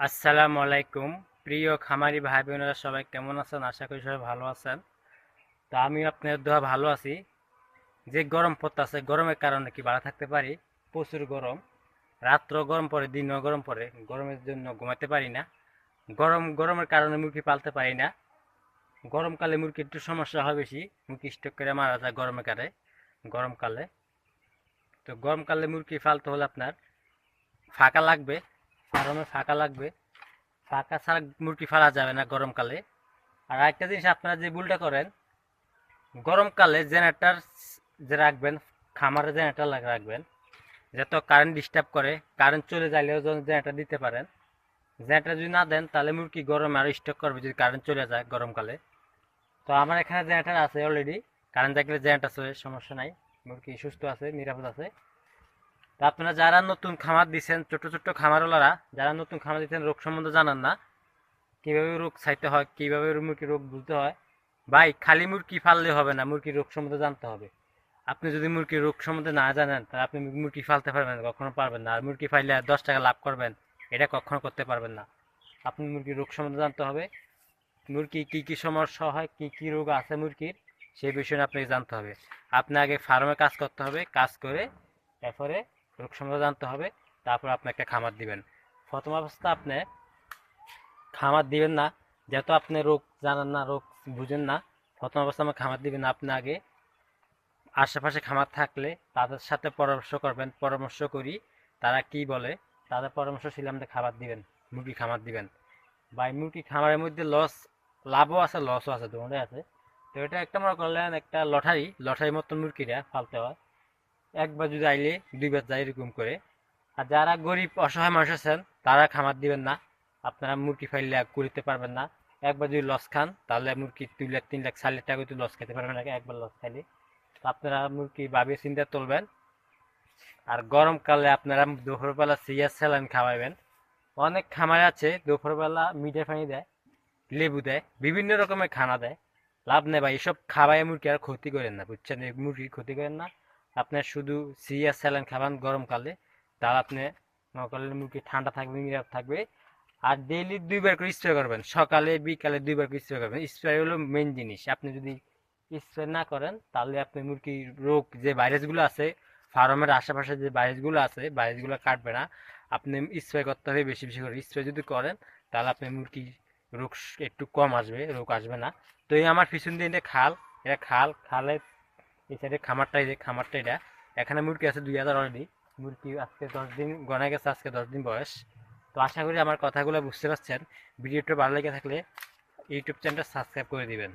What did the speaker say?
আসসালামু আলাইকুম। প্রিয় খামারি ভাই বোনেরা সবাই কেমন আছেন? আশা করি সবাই ভালো আছেন। তো আমি আপনার দোয়া ভালো আছি। যে গরম পড়তেছে, গরমের কারণে কি ভালো থাকতে পারি? প্রচুর গরম। রাত্র গরম পড়ে দিনও গরম পড়ে, গরমের জন্য ঘুমাতে পারি না। গরম, গরমের কারণে মুরগি পালতে পারি না। গরমকালে মুরগির একটু সমস্যা হয় বেশি। মুরগি স্টক করে মারা যায় গরমের কালে গরমকালে। তো গরমকালে মুরগি পালতে হলে আপনার ফাঁকা লাগবে। ফার্মে ফাঁকা লাগবে। ফাঁকা ছাড়া মুরগি ফালা যাবে না গরমকালে। আর একটা জিনিস, আপনারা যে ভুলটা করেন, গরমকালে জেনারেটার যে রাখবেন, খামারে জেনারেটার রাখবেন, যাতে কারেন্ট ডিস্টার্ব করে কারেন্ট চলে যাইলেও জেনারেটার দিতে পারেন। জেনারেটার যদি না দেন, তাহলে মুরগি গরমে আরও স্টক করবে যদি কারেন্ট চলে যায় গরমকালে। তো আমার এখানে জেনারেটার আছে অলরেডি কারেন্ট থাকলে জেনারেটার চলে সমস্যা নাই। মুরগি সুস্থ আছে, নিরাপদ আছে। তো আপনারা যারা নতুন খামার দিচ্ছেন ছোট ছোট খামারওয়ালারা, যারা নতুন খামার দিচ্ছেন রোগ সম্বন্ধে জানান না। কীভাবে রোগ চাইতে হয়, কীভাবে মুরগির রোগ বুঝতে হয়। ভাই, খালি মুরগি ফাললে হবে না, মুরগির রোগ সম্বন্ধে জানতে হবে। আপনি যদি মুরগির রোগ সম্বন্ধে না জানেন, তাহলে আপনি মুরগি ফালতে পারবেন কখনো পারবেন না। আর মুরগি ফাইলে দশ টাকা লাভ করবেন, এটা কখনো করতে পারবেন না। আপনি মুরগির রোগ সম্বন্ধে জানতে হবে। মুরগি কী কী সমস্যা হয়, কী কী রোগ আছে মুরগির সেই বিষয়ে আপনাকে জানতে হবে। আপনি আগে ফার্মে কাজ করতে হবে, কাজ করে তারপরে রোগ সম্বন্ধে জানতে হবে, তারপর আপনি একটা খামার দিবেন। প্রথম অবস্থা আপনি খামার দিবেন না, যেহেতু আপনি রোগ জানেন না, রোগ বুঝেন না, প্রথম অবস্থা আমার খামার দিবেন না, আপনি আগে আশেপাশে খামার থাকলে তাদের সাথে পরামর্শ করবেন, পরামর্শ করি, তারা কি বলে, তাদের পরামর্শ ছিল আমাদের খাবার দিবেন, মুরগি খামার দিবেন। বা মুরগি খামারের মধ্যে লস লাভও আছে লসও আছে, দুটোই আছে। তো এটা একটা মনে করলেন একটা লটারি, লটারির মতন মুরগিরা ফালতে হয়। একবার যদি আইলে দুইবার যায় এরকম করে। আর যারা গরিব, অসহায় মানুষ আছেন, তারা খামার দিবেন না। আপনারা মুরগি ফাইলে করিতে পারবেন না। একবার যদি লস খান, তাহলে মুরগি দুই লাখ, তিন লাখ, চার লাখ টাকা লস খেতে পারবেন না একবার লস খাইলে। আপনারা মুরগি ভাবিয়ে চিন্তা তুলবেন। আর গরমকালে আপনারা দুপুরবেলা সিয়ার স্যালাইন খাওয়াবেন অনেক খামার আছে, দুপুরবেলা মিঠে পানি দেয়, লেবু দেয়, বিভিন্ন রকমের খানা দেয়। লাভ নেই ভাই, এসব খাওয়াই মুরগি আর ক্ষতি করেন না, বুঝছেন? মুরগির ক্ষতি করেন না। আপনার শুধু সিরিয়াস স্যালাইন খাবেন গরমকালে তাহলে আপনি মনে মুরগি ঠান্ডা থাকবে নিরাপদ থাকবে। আর ডেইলি দুইবার করে স্প্রে করবেন, সকালে, বিকালে দুইবার করে স্প্রে করবেন। স্প্রে হলো মেন জিনিস। আপনি যদি স্প্রে না করেন, তাহলে আপনি মুরগির রোগ যে ভাইরাসগুলো আছে ফার্মের আশেপাশে যে ভাইরাসগুলো আছে ভাইরাসগুলো কাটবে না। আপনি স্প্রে করতে হবে বেশি বেশি করে। স্প্রে যদি করেন, তাহলে আপনি মুরগি রোগ একটু কম আসবে, রোগ আসবে না। তো এই আমার পিছন দিয়ে খাল এটা খাল খালে এই সাইডে খামারটা, এই যে খামারটা এটা, এখানে মুরগি আছে দুই হাজার অলরেডি মুরগি আজকে দশ দিন, গনা গেছে আজকে দশ দিন বয়স। তো আশা করি আমার কথাগুলো বুঝতে পারছেন। ভিডিওটা ভালো লেগে থাকলে ইউটিউব চ্যানেলটা সাবস্ক্রাইব করে দিবেন।